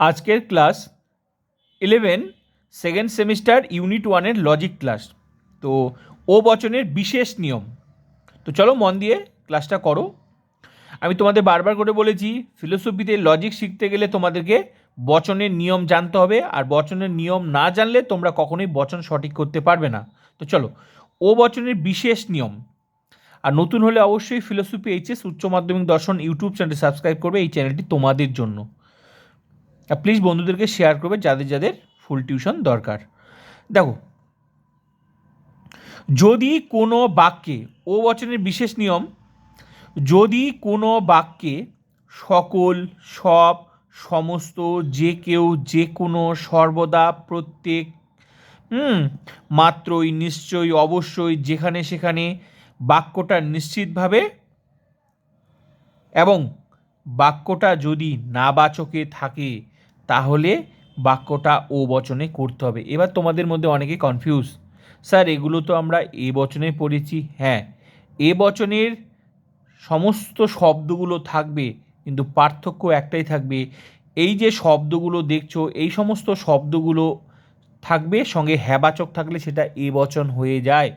আজকের class eleven second semester unit ওয়ানের logic class তো ও বচনের বিশেষ নিয়ম। তো চলো মন দিয়ে ক্লাসটা করো। আমি তোমাদের বারবার করে বলেছি ফিলোসফিতে লজিক শিখতে গেলে তোমাদেরকে বচনের নিয়ম জানতে হবে, আর বচনের নিয়ম না জানলে তোমরা কখনোই বচন সঠিক করতে পারবে না। তো চলো ও বচনের বিশেষ নিয়ম। আর নতুন হলে অবশ্যই ফিলোসফি এইচএস উচ্চ মাধ্যমিক দর্শন ইউটিউব চ্যানেলটি সাবস্ক্রাইব করবে এই চ্যানেলটি তোমাদের জন্য। প্লিজ বন্ধুদেরকে শেয়ার করবে যাদের যাদের ফুল টিউশন দরকার। দেখো, যদি কোনো বাক্যে ও বচনের বিশেষ নিয়ম, যদি কোনো বাক্যে সকল, সব, সমস্ত, যে কেউ, যে কোনো, সর্বদা, প্রত্যেক, হুম, মাত্রই, নিশ্চয়ই, অবশ্যই, যেখানে সেখানে বাক্যটা নিশ্চিতভাবে এবং বাক্যটা যদি নাবাচকে থাকে তাহলে বাক্যটা ও বচনে করতে হবে। এবার তোমাদের মধ্যে অনেকে কনফিউজ স্যার, এগুলো তো আমরা এ বচনে পড়েছি। হ্যাঁ এ বচনের সমস্ত শব্দগুলো থাকবে, কিন্তু পার্থক্য একটাই থাকবে। এই যে শব্দগুলো দেখছ, এই সমস্ত শব্দগুলো থাকবে, সঙ্গে হ্যাবাচক থাকলে সেটা এ বচন হয়ে যায়।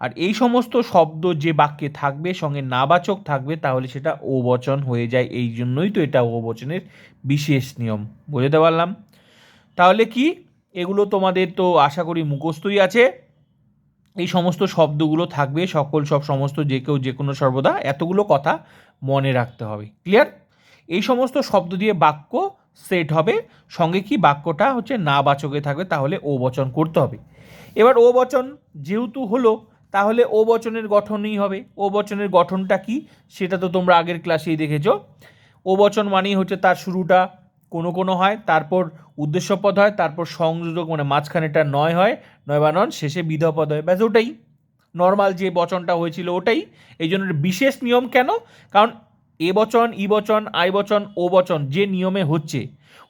আর এই সমস্ত শব্দ যে বাক্যে থাকবে, সঙ্গে নাবাচক থাকবে, তাহলে সেটা ও বচন হয়ে যায়। এই জন্যই তো এটা ও বচনের বিশেষ নিয়ম। বুঝতে পারলাম? তাহলে কি? এগুলো তোমাদের তো আশা করি মুখস্থই আছে। এই সমস্ত শব্দগুলো থাকবে, সকল সব সমস্ত যে কেউ যে কোনো সর্বদা, এতগুলো কথা মনে রাখতে হবে। ক্লিয়ার? এই সমস্ত শব্দ দিয়ে বাক্য সেট হবে, সঙ্গে কি বাক্যটা হচ্ছে না বাচকে থাকবে, তাহলে ও বচন করতে হবে। এবার ও বচন যেহেতু হলো তাহলে ও বচনের গঠনই হবে। ও বচনের গঠনটা কি? সেটা তো তোমরা আগের ক্লাসেই দেখেছ। ও বচন মানেই হচ্ছে তার শুরুটা কোনো কোনো হয়, তারপর উদ্দেশ্যপদ হয়, তারপর সংযোজক মানে মাঝখানেটা নয় হয়, নয় বা নন, শেষে বিধপদ হয়। ব্যাস ওটাই। নর্মাল যে বচনটা হয়েছিল ওটাই। এই জন্য বিশেষ নিয়ম কেন? কারণ এ বচন, ই বচন, আই বচন, ও বচন, যে নিয়মে হচ্ছে।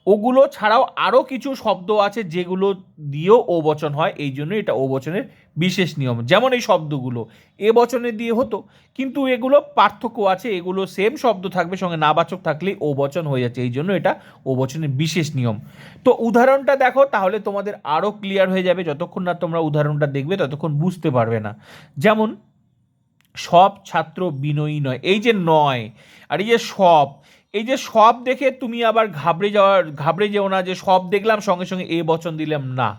ওগুলো ছাড়াও আরও কিছু শব্দ আছে যেগুলো দিয়েও ও বচন হয়, এই জন্য এটা ও বচনের বিশেষ নিয়ম। যেমন এই শব্দগুলো, এ বচনে দিয়ে হতো, কিন্তু এগুলো পার্থক্য আছে, এগুলো সেম শব্দ থাকবে, সঙ্গে নাবাচক থাকলেই ও বচন হয়ে যাচ্ছে, এই জন্য এটা ও বচনের বিশেষ নিয়ম। তো উদাহরণটা দেখো, তাহলে তোমাদের আরও ক্লিয়ার হয়ে যাবে, যতক্ষণ না তোমরা উদাহরণটা দেখবে, ততক্ষণ বুঝতে পারবে না। যেমন সব ছাত্র বিনয়ী নয়। এই যে নয়, আর এই যে সব, এই যে সব দেখে তুমি আবার ঘাবড়ে যাওয়ার, ঘাবড়ে যেও না যে সব দেখলাম, সঙ্গে সঙ্গে এ বচন দিলাম। না,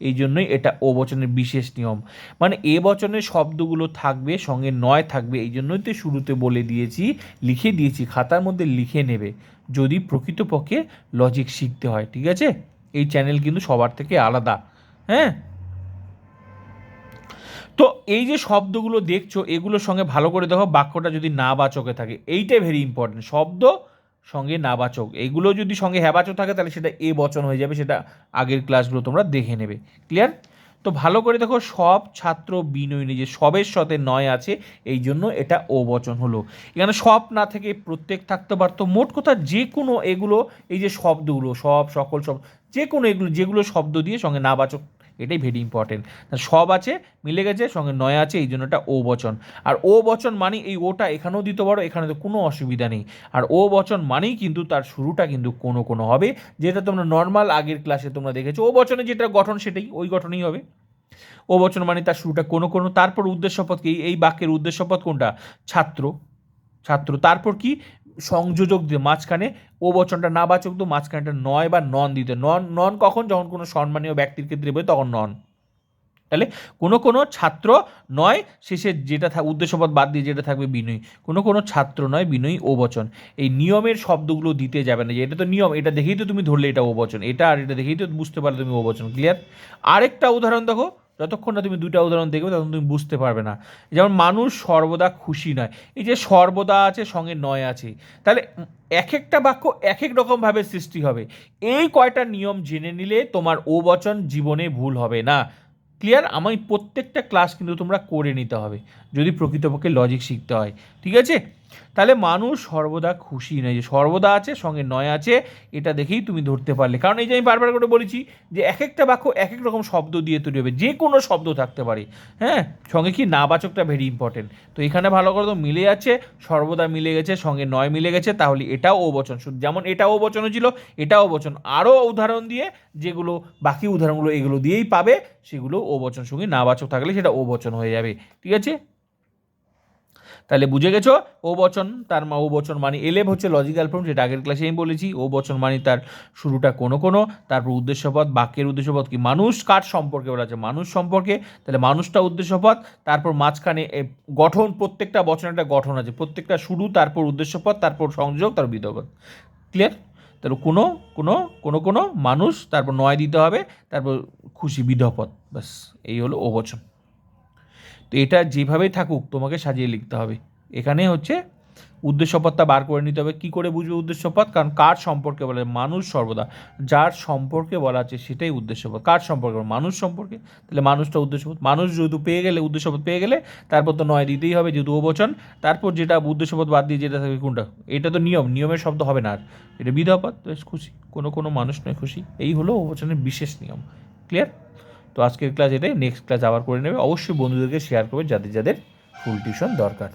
এই জন্যই এটা ও বচনের বিশেষ নিয়ম। মানে এ বচনের শব্দগুলো থাকবে, সঙ্গে নয় থাকবে, এই জন্যই তো শুরুতে বলে দিয়েছি, লিখে দিয়েছি, খাতার মধ্যে লিখে নেবে। যদি প্রকৃতপক্ষে লজিক শিখতে হয়, ঠিক আছে? এই চ্যানেল কিন্তু সবার থেকে আলাদা হ্যাঁ? তো এই যে শব্দগুলো দেখছ, এগুলোর সঙ্গে ভালো করে দেখো, বাক্যটা যদি না বাচকে থাকে, এইটাই ভেরি ইম্পর্টেন্ট শব্দ সঙ্গে নাবাচক এইগুলো যদি সঙ্গে হ্যাবাচক থাকে, তাহলে সেটা এ বচন হয়ে যাবে, সেটা আগের ক্লাসগুলো তোমরা দেখে নেবে। ক্লিয়ার তো ভালো করে দেখো, সব ছাত্র বিনয়ী যে সবের সাথে নয় আছে, এই জন্য এটা ও বচন হলো। এখানে সব না থেকে প্রত্যেক থাকতে পারতো, মোট কথা যে কোনো এগুলো, এই যে শব্দগুলো, সব, সকল, সব, যে কোনো এগুলো, যেগুলো শব্দ দিয়ে সঙ্গে নাবাচক এটাই ভেরি ইম্পর্টেন্ট সব আছে, মিলে গেছে, সঙ্গে নয় আছে, এই জন্য এটা ও বচন। আর ও বচন মানে এই ওটা এখানেও দিতে পারো এখানে তো কোনো অসুবিধা নেই। আর ও বচন মানেই কিন্তু তার শুরুটা কিন্তু কোনো কোনো হবে, যেটা তোমরা নর্মাল আগের ক্লাসে তোমরা দেখেছ। ও বচনে যেটা গঠন সেটাই, ওই গঠনই হবে। ও বচন মানে তার শুরুটা কোনো কোনো, তারপর উদ্দেশ্যপদ কি? এই বাক্যের উদ্দেশ্যপদ কোনটা? ছাত্র। ছাত্র। তারপর কি? সংযোজক দিয়ে মাঝখানে ও বচনটা না বাচক তো মাঝখানেটা নয় বা নন দিতে। নন নন কখন? যখন কোনো সম্মানীয় ব্যক্তির ক্ষেত্রে বলে, তখন নন। তাহলে কোনো কোনো ছাত্র নয়, শেষে যেটা থাক উদ্দেশ্যপদ বাদ দিয়ে যেটা থাকবে বিনয়ী। কোনো কোনো ছাত্র নয়, বিনয়ী ও বচন। এই নিয়মের শব্দগুলো দিতে যাবে না যে এটা তো নিয়ম, এটা দেখেই তো তুমি ধরলে এটা ও বচন। এটা আর এটা দেখেই তো বুঝতে পারলে তুমি ও বচন। ক্লিয়ার আরেকটা উদাহরণ দেখো। যতক্ষণ না তুমি দুটা উদাহরণ দেখবে তখন তুমি বুঝতে পারবে না। যেমন মানুষ সর্বদা খুশি নয়। এই যে সর্বদা আছে, সঙ্গে নয় আছে। তাহলে এক একটা বাক্য এক এক রকমভাবে সৃষ্টি হবে। এই কয়টা নিয়ম জেনে নিলে তোমার ও বচন জীবনে ভুল হবে না। ক্লিয়ার? আমি প্রত্যেকটা ক্লাস কিন্তু তোমরা করে নিতে হবে, যদি প্রকৃতপক্ষে লজিক শিখতে হয়। ঠিক আছে? তাহলে মানুষ সর্বদা খুশি নয়। যে সর্বদা আছে, সঙ্গে নয় আছে, এটা দেখেই তুমি ধরতে পারলে। কারণ এই যে আমি বারবার করে বলেছি যে এক একটা বাক্য এক এক রকম শব্দ দিয়ে তৈরি হবে। যে কোনো শব্দ থাকতে পারে। হ্যাঁ? সঙ্গে কি নাবাচকটা ভেরি ইম্পর্টেন্ট তো এখানে ভালো করে তো মিলে যাচ্ছে সর্বদা মিলে গেছে, সঙ্গে নয় মিলে গেছে, তাহলে এটাও ও বচন শুধু যেমন এটাও ও বচন ছিল, এটাও ও বচন আরও উদাহরণ দিয়ে যেগুলো, বাকি উদাহরণগুলো এগুলো দিয়েই পাবে, সেগুলো ও বচন সঙ্গে নাবাচক থাকলে সেটা ও বচন হয়ে যাবে। ঠিক আছে? তাহলে বুঝে গেছো? ও বচন, তার মা ও বচন মানে এলেভ হচ্ছে লজিক্যাল ফর্ম যেটা আগের ক্লাসে আমি বলেছি। ও বচন মানে তার শুরুটা কোনো কোনো তারপর উদ্দেশ্যপদ বাক্যের উদ্দেশ্যপদ কি? মানুষ কার সম্পর্কে বলা আছে? মানুষ সম্পর্কে। তাহলে মানুষটা উদ্দেশ্যপদ তারপর মাঝখানে গঠন, প্রত্যেকটা বচনের একটা গঠন আছে। প্রত্যেকটা শুরু, তারপর উদ্দেশ্যপদ তারপর সংযোগ, তারপর বিধপদ ক্লিয়ার তাহলে কোনো কোনো কোনো কোনো মানুষ, তারপর নয় দিতে হবে, তারপর খুশি বিধপদ ব্যাস, এই হলো ও বচন। তো এটা যেভাবেই থাকুক, তোমাকে সাজিয়ে লিখতে হবে। এখানে হচ্ছে উদ্দেশ্যপদটা বার করে নিতে হবে। কী করে বুঝবে উদ্দেশ্যপদ কারণ কার সম্পর্কে বলা? মানুষ সর্বদা। যার সম্পর্কে বলা আছে সেটাই উদ্দেশ্যপদ কার সম্পর্কে? মানুষ সম্পর্কে। তাহলে মানুষটা উদ্দেশ্যপদ মানুষ যেহেতু পেয়ে গেলে উদ্দেশ্যপদ পেয়ে গেলে, তারপর তো নয় দিতেই হবে যেহেতু বচন। তারপর যেটা উদ্দেশ্যপদ বাদ দিয়ে যেটা থাকবে কোনটা? এটা তো নিয়ম। নিয়মের শব্দ হবে না আর। এটা বিধাপদ বেশ খুশি। কোনো কোনো মানুষ নয় খুশি। এই হলো বচনের বিশেষ নিয়ম। ক্লিয়ার তো আজকের ক্লাস এটাই। নেক্সট ক্লাস আবার করে নেবে। অবশ্যই বন্ধুদেরকে শেয়ার করবে যাদের যাদের ফুল টিউশন দরকার।